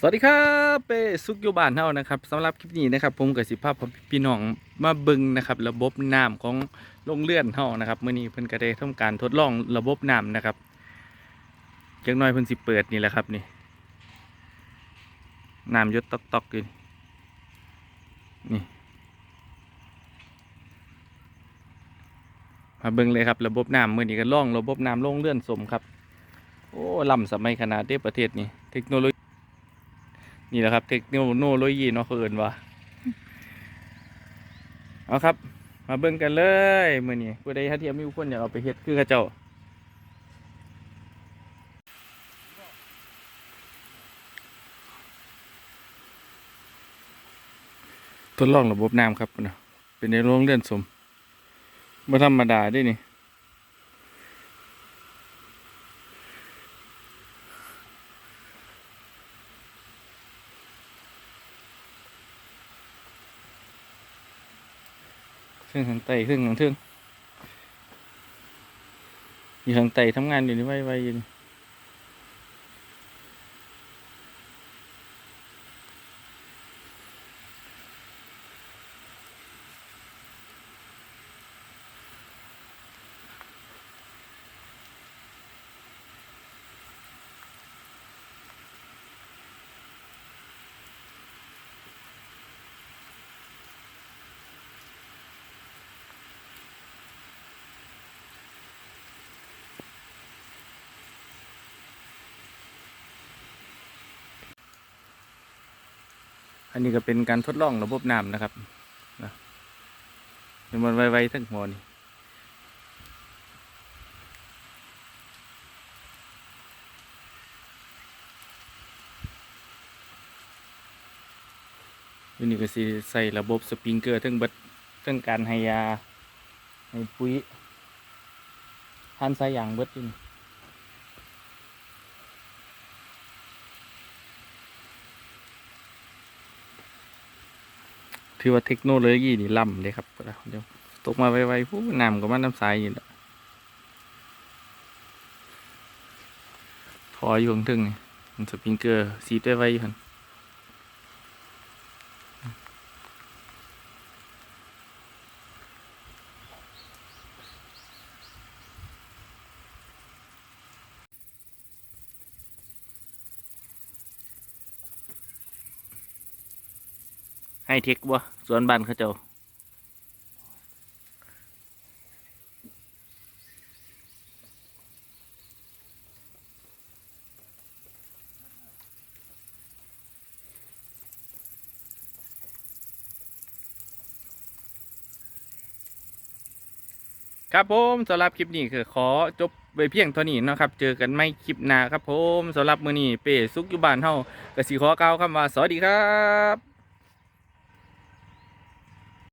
สวัสดีครับเปซุกอยู่บ้านเฮานะครับสำหรับคลิปนี้นะครับผมกับสิภาพพี่น้องมาบิ่งนะครับระบบน้ำของโรงเรือนเฮานะครับเมื้อนี้เพิ่นก็ได้ทำการทดลองระบบน้ำนะครับจักหน่อยเพิ่นสิเปิดนี่แหละครับนี่น้ำยดตอกๆอยู่นี่มาบิ่งเลยครับระบบน้ำมื้อนี้ก็ลองระบบน้ำโรงเรือนสมครับโอ้ล้ำสมัยขนาดเด้ประเทศนี้เทคโนโลยี นี่แหละครับ เทคโนโลยีเนาะเขาเอินว่าเอาครับ มาเบิ่งกันเลยมื้อนี้ผู้ใดถ้าเทียมมีคนอยากเอาไปเฮ็ดคือเขาเจ้าทดลองระบบน้ำครับนะเป็นในโรงเรือนสมบ่ธรรมดาด้นี่ รื่องทางไตเครื่องทางเทิงอยู่ทางไตทำงานอยู่นี่ไวๆอยู่นี่ อันนี้ก็เป็นการทดลองระบบน้ำนะครับนะมันไวๆทั้งหัวนี่อันนี้ก็สิใส่ระบบสปริงเกอร์ทั้งบิดทั้งการให้ยาให้ปุ๋ยทานสายยางเบิดอยู่นี่ ถือว่าเทคโนโลยีนี่ล้ำเลยครับเดี๋ยวตกมาไวๆผู้นำก็มาน้ำสายอยู่แล้วพออยู่ข้างถึงนี่มันสปริงเกอร์ซีดไวๆอยู่หัน ให้เทคบ่สวนบ้านเขาเจ้าครับผมสำหรับคลิปนี้คือขอจบไปเพียงเท่านี้นะครับ เจอกันไม่คลิปหน้าครับผมสำหรับมือนี้เป้ซุกอยู่บ้านเฮาก็สิขอกล่าวคำว่าสวัสดีครับ